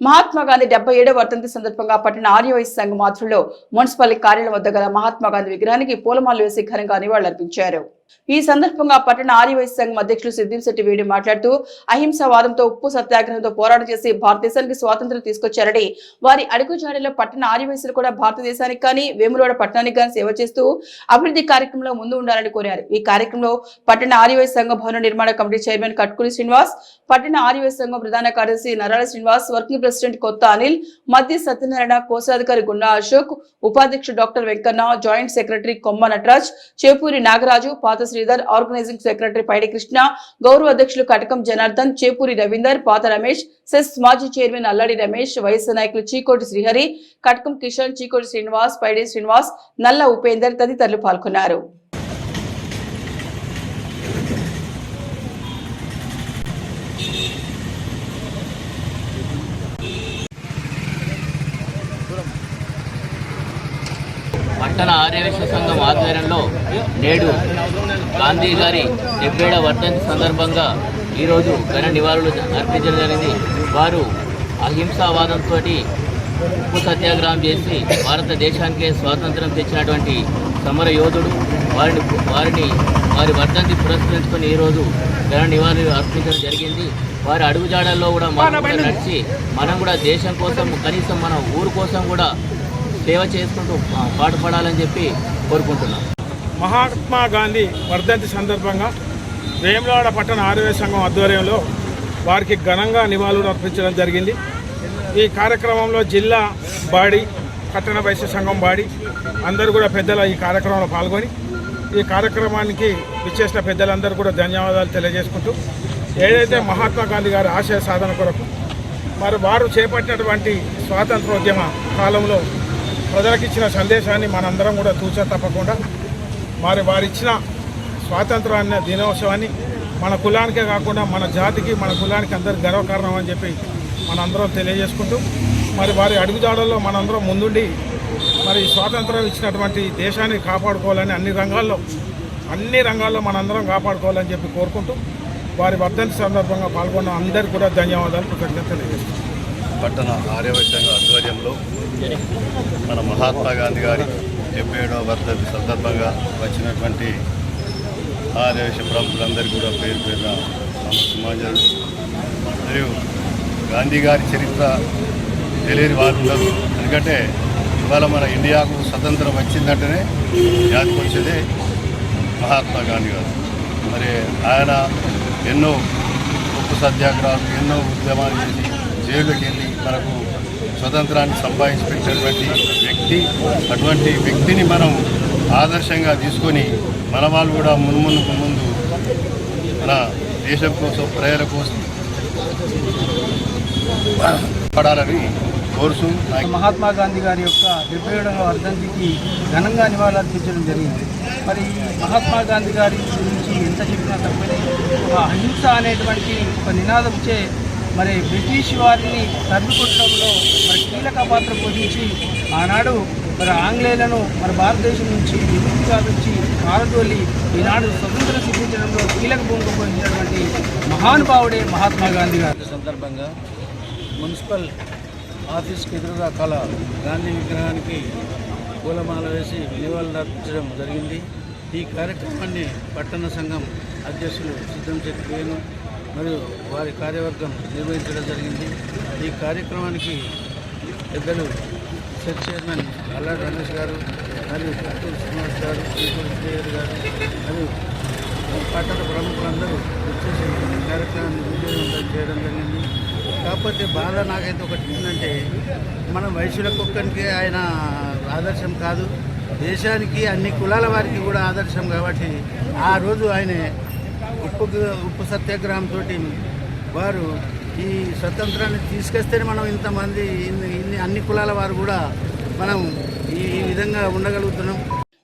మహాత్మా గాంధీ డెబ్బై ఏడవ వర్ధంతి సందర్భంగా పట్టణ ఆర్యవైశ్య సంఘం ఆధ్వర్యంలో మున్సిపాలిటీ కార్యాలయం వద్ద గల మహాత్మా గాంధీ విగ్రహానికి పూలమాలు వేసి ఘనంగా నివాళులర్పించారు. ఈ సందర్భంగా పట్టణ ఆర్యవైశ్య సంఘం అధ్యక్షులు సిద్దింశెట్టి వేడి మాట్లాడుతూ అహింసవాదంతో ఉప్పు సత్యాగ్రహంతో పోరాటం చేసి భారతదేశానికి స్వాతంత్రం తీసుకొచ్చారని వారి అడుగుజాడలో పట్టణ ఆర్యవైశ్యులు కూడా భారతదేశానికి కానీ వేములవాడ పట్టణానికి కానీ సేవ చేస్తూ అభివృద్ధి కార్యక్రమంలో ముందు ఉండాలని కోరారు. ఈ కార్యక్రమంలో పట్టణ ఆర్యవైశ్య సంఘ భవన నిర్మాణ కమిటీ చైర్మన్ కట్కులి శ్రీనివాస్ పట్టణ ఆర్యవైశ్య సంఘం ప్రధాన కార్యదర్శి నరాల శ్రీనివాస్ వర్కింగ్ ప్రెసిడెంట్ కొత్త అనిల్ మధ్య సత్యనారాయణ కోశాధికారి గుండా అశోక్ ఉపాధ్యక్షుడు doctor Venkanna joint secretary Komma Nataraj Chepuri Nagaraju Pata Sridhar organising secretary Paidi Krishna గౌరవ అధ్యక్షులు కటకం జనార్దన్ చేపూరి రవీందర్ పాత రమేష్ సెస్ మాజీ చైర్మన్ అల్లాడి రమేష్ వైఎస్ నాయకులు చీకోటి శ్రీహరి కటకం కిషన్ చీకోటి శ్రీనివాస్ పైడి శ్రీనివాస్ నల్ల ఉపేందర్ తదితరులు పాల్గొన్నారు. పట్టణ ఆర్యవేశ సంఘం ఆధ్వర్యంలో నేడు గాంధీ గారి డెబ్బేడవ వర్ధంతి సందర్భంగా ఈరోజు ఘన నివాళులు అర్పించడం జరిగింది. వారు అహింసావాదంతో ఉప్పు సత్యాగ్రహం చేసి భారతదేశానికే స్వాతంత్రం తెచ్చినటువంటి సమర యోధుడు. వారిని వారిని వారి వర్ధంతి పురస్కరించుకొని ఈరోజు ఘన నివాళులు అర్పించడం జరిగింది. వారి అడుగుజాడల్లో కూడా మనం కూడా నడిచి మనం కూడా దేశం కోసం కనీసం మన ఊరు కోసం కూడా సేవ చేసుకుంటూ పాటుపడాలని చెప్పి కోరుకుంటున్నాం. మహాత్మా గాంధీ వర్ధంతి సందర్భంగా వేములవాడ పట్టణ ఆరోగ్య సంఘం ఆధ్వర్యంలో వారికి ఘనంగా నివాళులు అర్పించడం జరిగింది. ఈ కార్యక్రమంలో జిల్లా బాడీ పట్టణ వైశ్య సంఘం బాడీ అందరూ కూడా పెద్దల ఈ కార్యక్రమంలో పాల్గొని ఈ కార్యక్రమానికి విచ్చేసిన పెద్దలందరూ కూడా ధన్యవాదాలు తెలియజేసుకుంటూ ఏదైతే మహాత్మా గాంధీ గారి ఆశయ సాధన కొరకు మరి వారు చేపట్టినటువంటి స్వాతంత్రోద్యమ కాలంలో ప్రజలకు ఇచ్చిన సందేశాన్ని మనందరం కూడా తూచా తప్పకుండా మరి వారిచ్చిన స్వాతంత్రాన్ని దినోత్సవాన్ని మన కులానికే కాకుండా మన జాతికి మన కులానికి అందరికి గర్వకారణం అని చెప్పి మనందరం తెలియజేసుకుంటూ మరి వారి అడుగుజాడల్లో మనందరం ముందుండి మరి స్వాతంత్రం ఇచ్చినటువంటి దేశాన్ని కాపాడుకోవాలని అన్ని రంగాల్లో అన్ని రంగాల్లో మనందరం కాపాడుకోవాలని చెప్పి కోరుకుంటూ వారి వర్ధంతి సందర్భంగా పాల్గొన్న అందరికీ కూడా ధన్యవాదాలు కృతజ్ఞత తెలియజేస్తున్నాను. పట్టణ ఆర్యవైశ్యంగా ఆధ్వర్యంలో మన మహాత్మా గాంధీ గారి డెబ్బై ఏడవ వర్ధంతి సందర్భంగా వచ్చినటువంటి ఆర్యవైశ్య ప్రముఖులందరికీ కూడా పేరు పేరున సమాజాలు మరియు గాంధీ గారి చరిత్ర తెలియని వారు ఉండదు ఎందుకంటే ఇవాళ మన ఇండియాకు స్వతంత్రం వచ్చిందంటేనే యాదకి వచ్చేదే మహాత్మా గాంధీ గారు. మరి ఆయన ఎన్నో ఉప్పు సత్యాగ్రహాలు ఎన్నో ఉద్యమాలు చేసి జైలుకి వెళ్ళి మనకు స్వతంత్రాన్ని సంపాదించి పెట్టినటువంటి వ్యక్తి అటువంటి వ్యక్తిని మనం ఆదర్శంగా తీసుకొని మన వాళ్ళు కూడా మున్ముందుకు ముందు మన దేశం కోసం ప్రజల కోసం పడాలని కోరుతూ మహాత్మా గాంధీ గారి యొక్క డెబ్బై ఏడవ వర్ధంతికి ఘనంగా నివాళులర్పించడం జరిగింది. మరి మహాత్మా గాంధీ గారి గురించి ఎంత చెప్పినా తప్పని ఒక అహింస అనేటువంటి ఒక నినాదం చే మరి బ్రిటిష్ వారిని తరిమికొట్టడంలో మరి కీలక పాత్ర పోషించి ఆనాడు మరి ఆంగ్లేయులను మన భారతదేశం నుంచి విముక్తి వచ్చి కారదోలి ఈనాడు స్వతంత్రం సిద్ధించడంలో కీలక భూమిక పోషించినటువంటి మహానుభావుడే మహాత్మా గాంధీ గారి. సందర్భంగా మున్సిపల్ ఆఫీస్కి ఎదురుగా కల గాంధీ విగ్రహానికి పూలమాల వేసి నివాళులు అర్పించడం జరిగింది. ఈ కార్యక్రమాన్ని పట్టణ సంఘం అధ్యక్షులు సిద్ధం శెట్టి వేణు మరియు వారి కార్యవర్గం నిర్వహించడం జరిగింది. ఈ కార్యక్రమానికి పెద్దలు సెట్ చైర్మన్ అల్లాడ్ రమేష్ గారు మరియు కట్టూరు శ్రీనివాస్ గారు శ్రీపూరి గారు మరియు పట్టణ ప్రముఖులందరూ వచ్చేసి కార్యక్రమాన్ని విజయవంతం చేయడం జరిగింది. కాకపోతే బాధ నాకైతే ఒకటి ఏంటంటే మన వైశ్యులకు ఒక్కరికి ఆయన ఆదర్శం కాదు. దేశానికి అన్ని కులాల వారికి కూడా ఆదర్శం కాబట్టి ఆ రోజు ఆయన ఉప్పు ఉప్పు సత్యాగ్రహంతో వారు ఈ స్వతంత్రాన్ని తీసుకొస్తేనే మనం ఇంతమంది ఇన్ని ఇన్ని అన్ని కులాల వారు కూడా మనం ఈ విధంగా ఉండగలుగుతున్నాం.